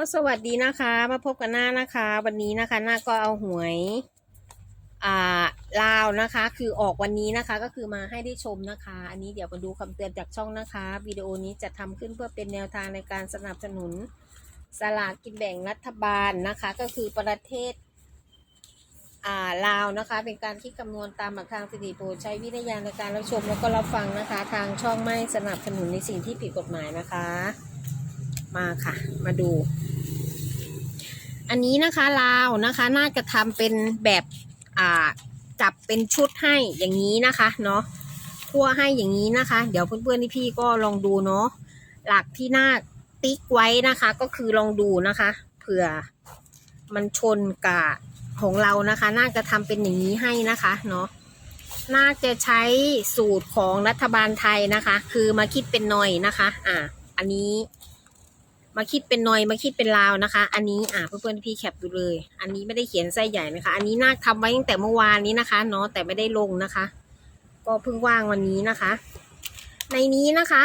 ก็สวัสดีนะคะ มาพบกันหน้านะคะ วันนี้นะคะหน้าก็เอาหวยอ่าลาวนะคะ คือออกวันนี้นะคะก็คือมาให้ได้ชมนะคะ อันนี้เดี๋ยวมาดูคำเตือนจากช่องนะคะวิดีโอนี้จะทำขึ้นเพื่อเป็นแนวทางในการสนับสนุนสลากกินแบ่งรัฐบาลนะคะ ก็คือประเทศอ่าลาวนะคะ เป็นการคิดคำนวณตามหลักทางสถิติโปรดใช้วิทยาในการรับชมแล้วก็รับฟังนะคะ ทางช่องไม่สนับสนุนในสิ่งที่ผิดกฎหมายนะคะ มาค่ะ มาดู อันนี้นะคะลาวนะคะ น่าจะทำเป็นแบบอ่าจับเป็นชุดให้อย่างนี้นะคะเนาะทั่วให้อย่างนี้นะคะ เดี๋ยวเพื่อนๆที่พี่ก็ลองดูเนาะหลักที่น่าติ๊กไว้นะคะ ก็คือลองดูนะคะ เผื่อมันชนกับของเรานะคะ น่าจะทำเป็นอย่างนี้ให้นะคะเนาะน่าจะใช้สูตรของรัฐบาลไทยนะคะ คือมาคิดเป็นหน่อยนะคะ อ่าอันนี้ มาคิดเป็นนอยมาคิดเป็นลาวนะคะ อันนี้อ่าเพื่อนๆพี่แคปดูเลย อันนี้ไม่ได้เขียนไส้ใหญ่นะคะ อันนี้นาคทำไว้ตั้งแต่เมื่อวานนี้นะคะเนาะแต่ไม่ได้ลงนะคะ ก็เพิ่งว่างวันนี้นะคะ ในนี้นะคะ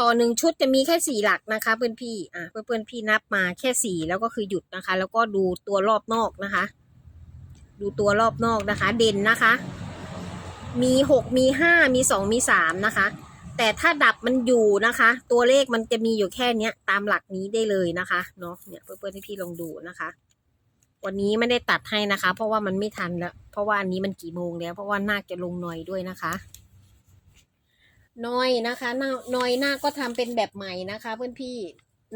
ต่อหนึ่งชุดจะมีแค่สี่หลักนะคะ เพื่อนพี่อ่าเพื่อนๆพี่นับมาแค่สี่แล้วก็คือหยุดนะคะ แล้วก็ดูตัวรอบนอกนะคะ ดูตัวรอบนอกนะคะ เด่นนะคะ มีหกมีห้ามีสองมีสามนะคะ แต่ถ้าดับมันอยู่นะคะ ตัวเลขมันจะมีอยู่แค่เนี้ย ตามหลักนี้ได้เลยนะคะเนาะเนี่ยเพื่อนๆที่พี่ลองดูนะคะ วันนี้ไม่ได้ตัดให้นะคะ เพราะว่ามันไม่ทันแล้ว เพราะว่าอันนี้มันกี่โมงแล้ว เพราะว่านาคจะลงหน่อยด้วยนะคะนอยนะคะนานอยนาคก็ทำเป็นแบบใหม่นะคะ เพื่อนพี่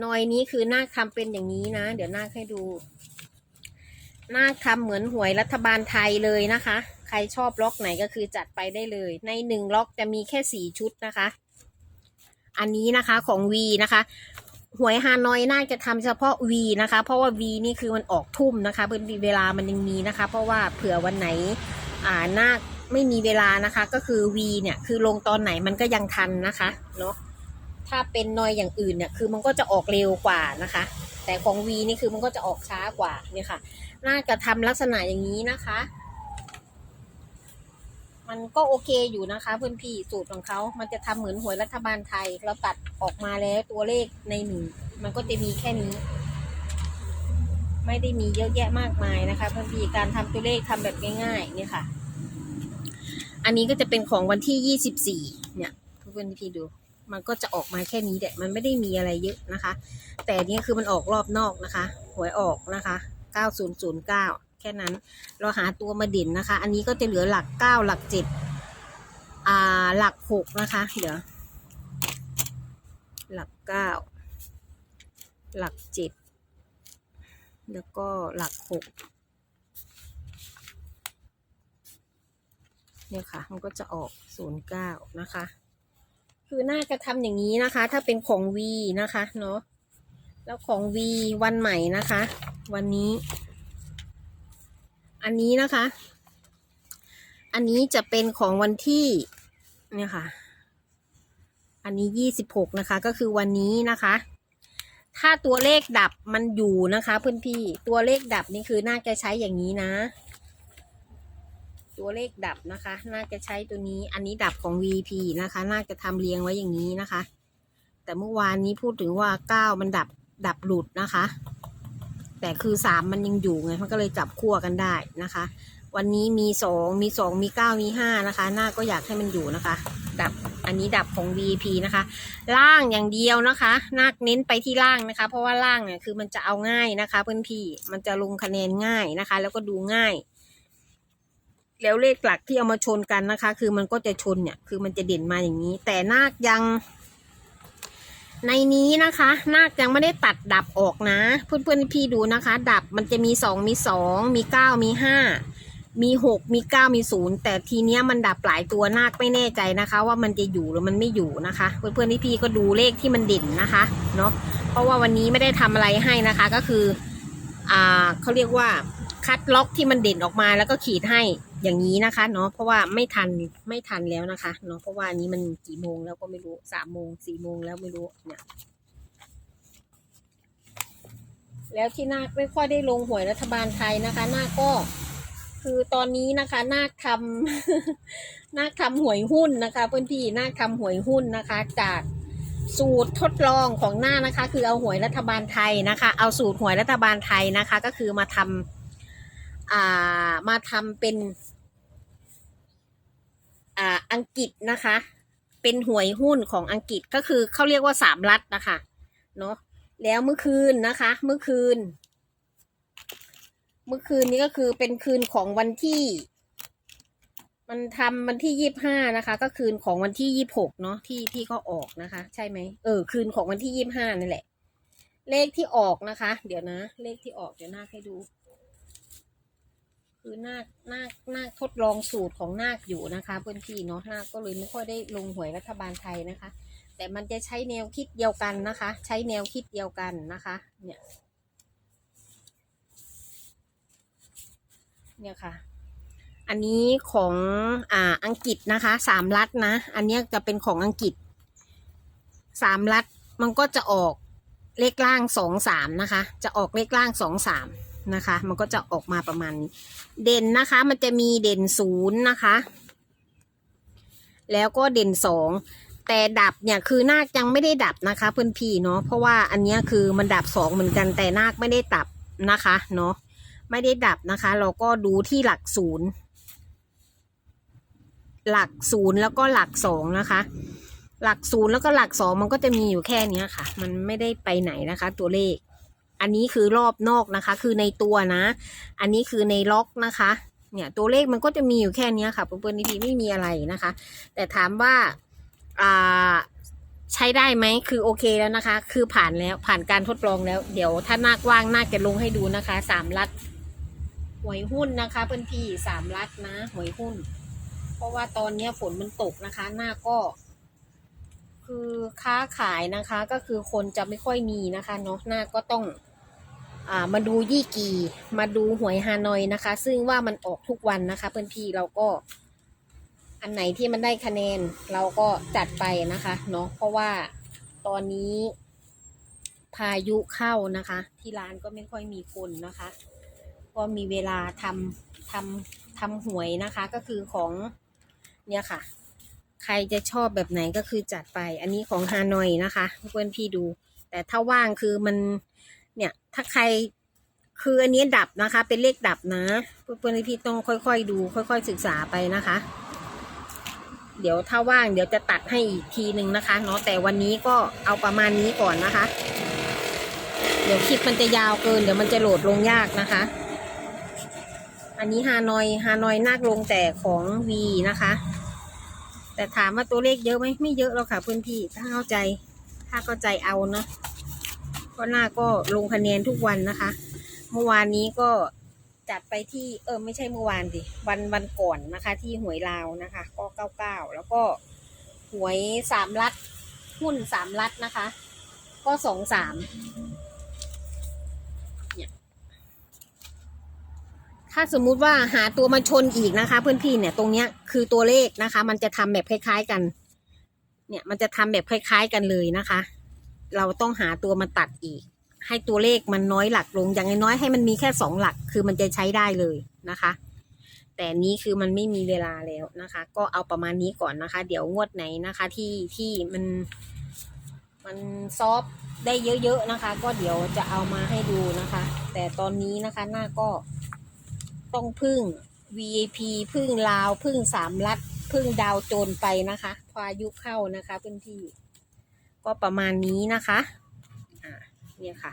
นอยนี้คือนาคทำเป็นอย่างนี้นะ เดี๋ยวนาคให้ดูนาคทำเหมือนหวยรัฐบาลไทยเลยนะคะ ใครชอบล็อกไหนก็คือจัดไปได้เลย ในหนึ่งล็อกจะมีแค่สี่ชุดนะคะ อันนี้นะคะของ V นะคะหวยฮานอยน่าจะทำเฉพาะ V นะคะ เพราะว่า V นี่คือมันออกทุ่มนะคะเพื่อนเวลามันยังมีนะคะ เพราะว่าเผื่อวันไหนอ่านาคไม่มีเวลานะคะ ก็คือ V เนี่ยคือลงตอนไหนมันก็ยังทันนะคะเนาะถ้าเป็นนอยอย่างอื่นเนี่ยคือมันก็จะออกเร็วกว่านะคะ แต่ของ V นี่คือมันก็จะออกช้ากว่าเนี่ยค่ะน่าจะทำลักษณะอย่างนี้นะคะ มันก็โอเคอยู่นะคะเพื่อนพี่สูตรของเขา มันจะทำเหมือนหวยรัฐบาลไทย เราตัดออกมาแล้วตัวเลขในหนึ่งมันก็จะมีแค่นี้ ไม่ได้มีเยอะแยะมากมายนะคะเพื่อนพี่การทำตัวเลขทำแบบง่ายๆเนี่ยค่ะ อันนี้ก็จะเป็นของวันที่ยี่สิบสี่เนี่ยเพื่อนพี่ดู มันก็จะออกมาแค่นี้แหละมันไม่ได้มีอะไรเยอะนะคะ แต่นนี้คือมันออกรอบนอกนะคะ หวยออกนะคะเก้าศูนย์ศูนย์เก้า แค่นั้น เราหาตัวมาเด่นนะคะ อันนี้ก็จะเหลือหลักเก้าหลักเจ็ดอ่าหลักหกนะคะเดี๋ยวหลักเก้าหลักเจ็ดแล้วก็หลักหกเนี่ยค่ะ มันก็จะออกศูนย์เก้านะคะ คือน่าจะทำอย่างนี้นะคะ ถ้าเป็นของ V นะคะเนาะแล้วของ V วันใหม่นะคะ วันนี้ อันนี้นะคะ อันนี้จะเป็นของวันที่เนี่ยค่ะ อันนี้ยี่สิบหกนะคะ ก็คือวันนี้นะคะ ถ้าตัวเลขดับมันอยู่นะคะเพื่อนพี่ตัวเลขดับนี่คือน่าจะใช้อย่างนี้นะ ตัวเลขดับนะคะ น่าจะใช้ตัวนี้ อันนี้ดับของ VP นะคะ น่าจะทำเรียงไว้อย่างนี้นะคะ แต่เมื่อวานนี้พูดถึงว่าเก้ามันดับดับหลุดนะคะ แต่คือสามมันยังอยู่ไงมันก็เลยจับคู่วกันได้นะคะ วันนี้มีสองมีสองมีเก้ามีห้านะคะ หน้าก็อยากให้มันอยู่นะคะ ดับอันนี้ดับของ VP นะคะ ล่างอย่างเดียวนะคะนาคเน้นไปที่ล่างนะคะ เพราะว่าล่างเนี่ยคือมันจะเอาง่ายนะคะ เพื่อนพี่มันจะลงคะแนนง่ายนะคะ แล้วก็ดูง่าย แล้วเลขหลักที่เอามาชนกันนะคะ คือมันก็จะชนเนี่ยคือมันจะเด่นมาอย่างนี้ แต่นาคยัง ในนี้นะคะนาคยังไม่ได้ตัดดับออกนะ เพื่อนๆพี่ดูนะคะ ดับมันจะมีสองมีสองมีเก้ามีห้ามีหกมีเก้ามีศูนย์แต่ทีเนี้ยมันดับหลายตัวนาคไม่แน่ใจนะคะ ว่ามันจะอยู่หรือมันไม่อยู่นะคะ เพื่อนๆพี่ก็ดูเลขที่มันเด่นนะคะเนาะเพราะว่าวันนี้ไม่ได้ทำอะไรให้นะคะก็คืออ่าเขาเรียกว่าคัดล็อกที่มันเด่นออกมาแล้วก็ขีดให้ อย่างนี้นะคะเนาะเพราะว่าไม่ทันไม่ทันแล้วนะคะเนาะเพราะว่านี้มันกี่โมงแล้วก็ไม่รู้สามโมงสี่โมงแล้วไม่รู้เนี่ยแล้วที่นาคไม่ค่อยได้ลงหวยรัฐบาลไทยนะคะ นาคก็คือตอนนี้นะคะ นาคทำนาคทำหวยหุ้นนะคะ เพื่อนพี่นาคทำหวยหุ้นนะคะ จากสูตรทดลองของหน้านะคะ คือเอาหวยรัฐบาลไทยนะคะ เอาสูตรหวยรัฐบาลไทยนะคะ ก็คือมาทำ อ่ามาทำเป็น อ่าอังกฤษนะคะ เป็นหวยหุ้นของอังกฤษก็คือเขาเรียกว่าสามรัฐนะคะเนาะแล้วเมื่อคืนนะคะ เมื่อคืน เมื่อคืนนี้ก็คือเป็นคืนของวันที่ มันทำวันที่ยี่บห้านะคะ ก็คืนของวันที่ยี่บหกเนาะที่ที่เขาออกนะคะ ใช่ไหมเออ คืนของวันที่ยี่บห้านั่นแหละ เลขที่ออกนะคะ เดี๋ยวนะ เลขที่ออกเดี๋ยวหน้าให้ดู คือนาคนาคนาคทดลองสูตรของนาคอยู่นะคะเพื่อนพี่เนาะนาคก็เลยไม่ค่อยได้ลงหวยรัฐบาลไทยนะคะ แต่มันจะใช้แนวคิดเดียวกันนะคะ ใช้แนวคิดเดียวกันนะคะเนี่ยเนี่ยค่ะ อันนี้ของอ่าอังกฤษนะคะสามรัฐนะ อันนี้จะเป็นของอังกฤษสามรัฐมันก็จะออกเลขล่างสองสามนะคะ จะออกเลขล่างสองสาม นะคะ มันก็จะออกมาประมาณนี้ เด่นนะคะ มันจะมีเด่นศูนย์นะคะ แล้วก็เด่นสองแต่ดับเนี่ยคือนาคยังไม่ได้ดับนะคะเพื่อนพี่เนาะเพราะว่าอันนี้คือมันดับสองเหมือนกันแต่นาคไม่ได้ดับนะคะเนาะไม่ได้ดับนะคะ เราก็ดูที่หลักศูนย์หลักศูนย์แล้วก็หลักสองนะคะ หลักศูนย์แล้วก็หลักสองมันก็จะมีอยู่แค่เนี้ยค่ะ มันไม่ได้ไปไหนนะคะ ตัวเลข อันนี้คือรอบนอกนะคะ คือในตัวนะ อันนี้คือในล็อกนะคะ เนี่ยตัวเลขมันก็จะมีอยู่แค่นี้ค่ะเพื่อนๆทีไม่มีอะไรนะคะ แต่ถามว่าอ่าใช้ได้ไหมคือโอเคแล้วนะคะ คือผ่านแล้วผ่านการทดลองแล้ว เดี๋ยวถ้านาคว่างนาจะลงให้ดูนะคะสามลัดหวยหุ้นนะคะเพื่อนพี่สามลัดนะหวยหุ้น เพราะว่าตอนเนี้ยฝนมันตกนะคะ หน้าก็ คือค้าขายนะคะ ก็คือคนจะไม่ค่อยมีนะคะเนาะหน้าก็ต้อง มาดูยี่กีมาดูหวยฮานอยนะคะ ซึ่งว่ามันออกทุกวันนะคะเพื่อนพี่เราก็ อันไหนที่มันได้คะแนน เราก็จัดไปนะคะเนาะเพราะว่าตอนนี้ พายุเข้านะคะ ที่ร้านก็ไม่ค่อยมีคนนะคะ ก็มีเวลาทำทำทำหวยนะคะ ก็คือของเนี่ยค่ะ ใครจะชอบแบบไหนก็คือจัดไป อันนี้ของฮานอยนะคะเพื่อนพี่ดู แต่ถ้าว่างคือมัน เนี่ย ถ้าใครคืออันนี้ดับนะคะ เป็นเลขดับนะเพื่อนๆพี่ต้องค่อยๆดู ค่อย ๆ ศึกษาไปนะคะ เดี๋ยวถ้าว่างเดี๋ยวจะตัดให้อีกทีหนึ่งนะคะ เนาะแต่วันนี้ก็เอาประมาณนี้ก่อนนะคะ เดี๋ยวคลิปมันจะยาวเกิน เดี๋ยวมันจะโหลดลงยากนะคะ อันนี้ฮานอยฮานอยนาคลงแต่ของวีนะคะ แต่ถามว่าตัวเลขเยอะไหมไม่เยอะหรอกค่ะเพื่อนพี่ถ้าเข้าใจ ถ้าเข้าใจเอาเนาะ ก็หน้าก็ลงคะแนนทุกวันนะคะ เมื่อวานนี้ก็จัดไปที่เออไม่ใช่เมื่อวานสิวันวันก่อนนะคะ ที่หวยลาวนะคะ ก็เก้าเก้าแล้วก็หวยสามลัด หุ้นสามลัดนะคะ ก็สองสามถ้าสมมุติว่าหาตัวมาชนอีกนะคะ เพื่อนพี่เนี่ยตรงเนี้ยคือตัวเลขนะคะ มันจะทำแบบคล้าย ๆกัน เนี่ยมันจะทำแบบคล้าย ๆกันเลยนะคะ เราต้องหาตัวมาตัดอีก ให้ตัวเลขมันน้อยหลักลงอย่างน้อยให้มันมีแค่สองหลักคือมันจะใช้ได้เลยนะคะ แต่นี้คือมันไม่มีเวลาแล้วนะคะ ก็เอาประมาณนี้ก่อนนะคะ เดี๋ยวงวดไหนนะคะที่ที่มันมันซอฟได้เยอะๆนะคะ ก็เดี๋ยวจะเอามาให้ดูนะคะ แต่ตอนนี้นะคะหน้าก็ต้องพึ่ง VIP พึ่งลาว พึ่งสามลัดพึ่งดาวโจรไปนะคะ พายุเข้านะคะเพื่อนพี่ ก็ประมาณนี้นะคะ อ่าเนี่ยค่ะ